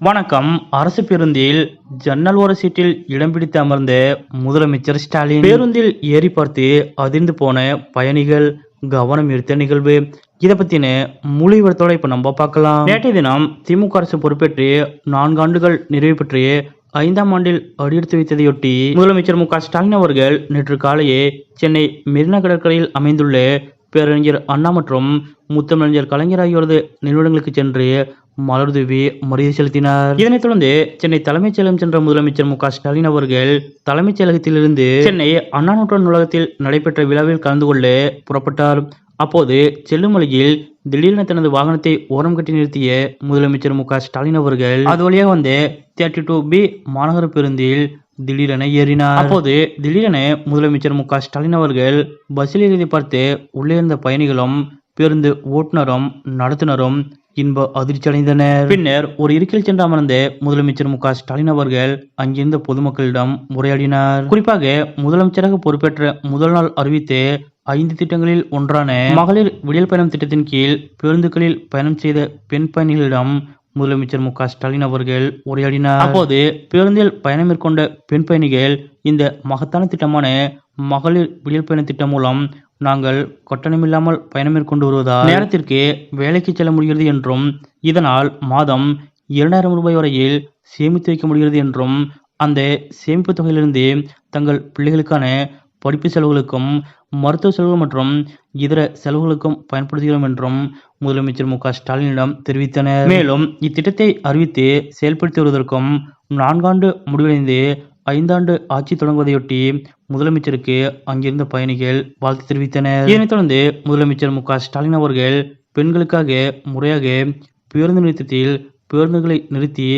வணக்கம். அரசு பேருந்தில் ஜன்னல் ஓர சீட்டில் இடம் பிடித்து அமர்ந்த முதலமைச்சர் ஸ்டாலின். பேருந்தில் ஏறி பார்த்து அதிர்ந்து போன பயணிகள் கவனம் ஈர்த்த நிகழ்வு. இதை பத்தின முழு விவரத்தோட இப்ப நம்ம பார்க்கலாம். நேற்றைய தினம் திமுக அரசு பொறுப்பேற்று நான்கு ஆண்டுகள் நிறைவு பெற்று ஐந்தாம் ஆண்டில் அடியெடுத்து வைத்ததையொட்டி முதலமைச்சர் மு க ஸ்டாலின் அவர்கள் நேற்று காலையே சென்னை மெரினா கடற்கரையில் அமைந்துள்ள பேரறிஞர் அண்ணா மற்றும் முத்தமிழறிஞர் கலைஞர் ஆகியோரது நிறுவனங்களுக்கு சென்று மலர்தூவி மரியாதை செலுத்தினார். இதனைத் தொடர்ந்து சென்னை தலைமைச் செயலகம் சென்ற முதலமைச்சர் மு க ஸ்டாலின் அவர்கள் தலைமைச் செயலகத்திலிருந்து சென்னை அண்ணா நூற்றாண்டு நூலகத்தில் நடைபெற்ற விழாவில் கலந்து கொள்ள புறப்பட்டார். அப்போது செல்லும் வழியில் திடீரென தனது வாகனத்தை ஓரம் கட்டி நிறுத்திய முதலமைச்சர் மு க ஸ்டாலின் அவர்கள் அது வழியாக வந்த தேர்ட்டி டூ பி மாநகர பேருந்தில் திடீரென ஏறினார். அப்போது திடீரென முதலமைச்சர் மு க ஸ்டாலின் அவர்கள் பஸ்ஸில் ஏறியதை பார்த்து உள்ளே இருந்த பயணிகளும் பேருந்து ஓட்டுநரும் நடத்துனரும் இன்ப அதிர்ச்சி அடைந்தனர் பின்னர் ஒரு இருக்கையில் சென்று அமர்ந்து முதலமைச்சர் மு ஸ்டாலின் அவர்கள் அங்கிருந்த பொதுமக்களிடம் உரையாடினார். குறிப்பாக முதலமைச்சராக பொறுப்பேற்ற முதல் நாள் அறிவித்து ஐந்து திட்டங்களில் ஒன்றான மகளிர் விடியல் பயணம் திட்டத்தின் கீழ் பேருந்துகளில் பயணம் செய்த பெண் பயணிகளிடம் முதலமைச்சர் மு ஸ்டாலின் அவர்கள் உரையாடினார். அப்போது பேருந்தில் பயணம் மேற்கொண்ட பெண் பயணிகள் இந்த மகத்தான திட்டமான மகளிர் விடியல் பயண திட்டம் மூலம் நாங்கள் கட்டணமில்லாமல் பயணம் மேற்கொண்டு வருவதால் நேரத்திற்கு வேலைக்கு செல்ல முடிகிறது என்றும் இதனால் மாதம் இரண்டாயிரம் ரூபாய் வரையில் சேமித்து வைக்க முடிகிறது என்றும் அந்த சேமிப்பு தொகையிலிருந்து தங்கள் பிள்ளைகளுக்கான படிப்பு செலவுகளுக்கும் மருத்துவ செலவுகள் மற்றும் இதர செலவுகளுக்கும் பயன்படுத்துகிறோம் என்றும் முதலமைச்சர் மு க ஸ்டாலினிடம் தெரிவித்தனர். மேலும் இத்திட்டத்தை அறிவித்து செயல்படுத்தி வருவதற்கும் நான்காண்டு முடிவடைந்து ஐந்தாண்டு ஆட்சி தொடங்குவதையொட்டி முதலமைச்சருக்கு அங்கிருந்த பயணிகள் வாழ்த்து தெரிவித்தனர். இதனைத் தொடர்ந்து முதலமைச்சர் மு ஸ்டாலின் அவர்கள் பெண்களுக்காக முறையாக பேருந்து நிறுத்தத்தில் பேருந்துகளை நிறுத்தி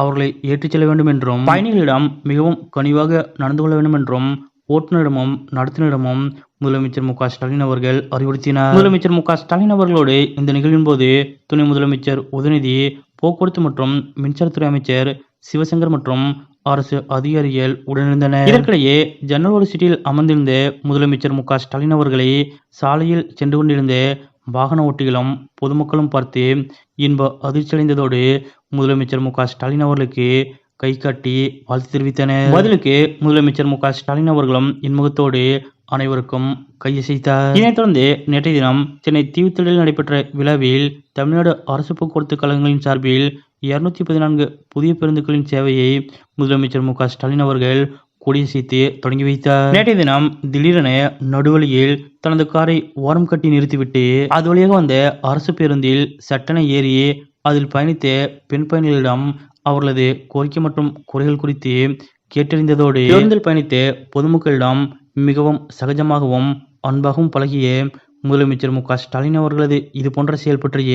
அவர்களை ஏற்றிச் செல்ல வேண்டும் என்றும் பயணிகளிடம் மிகவும் கனிவாக நடந்து கொள்ள வேண்டும் என்றும் ஓட்டுநரிடமும் நடத்தினரிடமும் முதலமைச்சர் மு ஸ்டாலின் அவர்கள் அறிவுறுத்தினார். முதலமைச்சர் மு ஸ்டாலின் அவர்களோடு இந்த நிகழ்வின் போது துணை முதலமைச்சர் உதயநிதி போக்குவரத்து மற்றும் மின்சாரத்துறை அமைச்சர் சிவசங்கர் மற்றும் அரசு அதிகாரிகள் உடனிருந்தனர். இதற்கிடையே ஜன்னல் சீட்டில் அமர்ந்திருந்த முதலமைச்சர் மு ஸ்டாலின் அவர்களை சாலையில் சென்று கொண்டிருந்த வாகன ஓட்டிகளும் பொதுமக்களும் பார்த்து இன்ப அதிர்ச்சியடைந்ததோடு முதலமைச்சர் மு ஸ்டாலின் அவர்களுக்கு கை காட்டி வாழ்த்து தெரிவித்தனர். பதிலுக்கு முதலமைச்சர் மு ஸ்டாலின் அவர்களும் இன்முகத்தோடு அனைவருக்கும் கையசைத்தார் இதனைத் தொடர்ந்து நேற்றைய தினம் சென்னை தீவுத்திடலில் நடைபெற்ற விழாவில் தமிழ்நாடு அரசு போக்குவரத்து கழகங்களின் சார்பில் இருநூத்தி பதினான்கு புதிய பேருந்துகளின் சேவையை முதலமைச்சர் மு க ஸ்டாலின் அவர்கள் கொடியசைத்து தொடங்கி வைத்தார். நேற்றைய தினம் திடீரென நடுவழியில் தனது காரை ஓரம் கட்டி நிறுத்திவிட்டு அது வழியாக வந்த அரசு பேருந்தில் சட்டென ஏறி அதில் பயணித்த பெண் பயணிகளிடம் அவர்களது கோரிக்கை மற்றும் குறைகள் குறித்து கேட்டறிந்ததோடு பேருந்தில் பயணித்த பொதுமக்களிடம் மிகவும் சகஜமாகவும் அன்பாகவும் பழகிய முதலமைச்சர் மு க ஸ்டாலின் அவர்களது இது போன்ற செயல் பற்றிய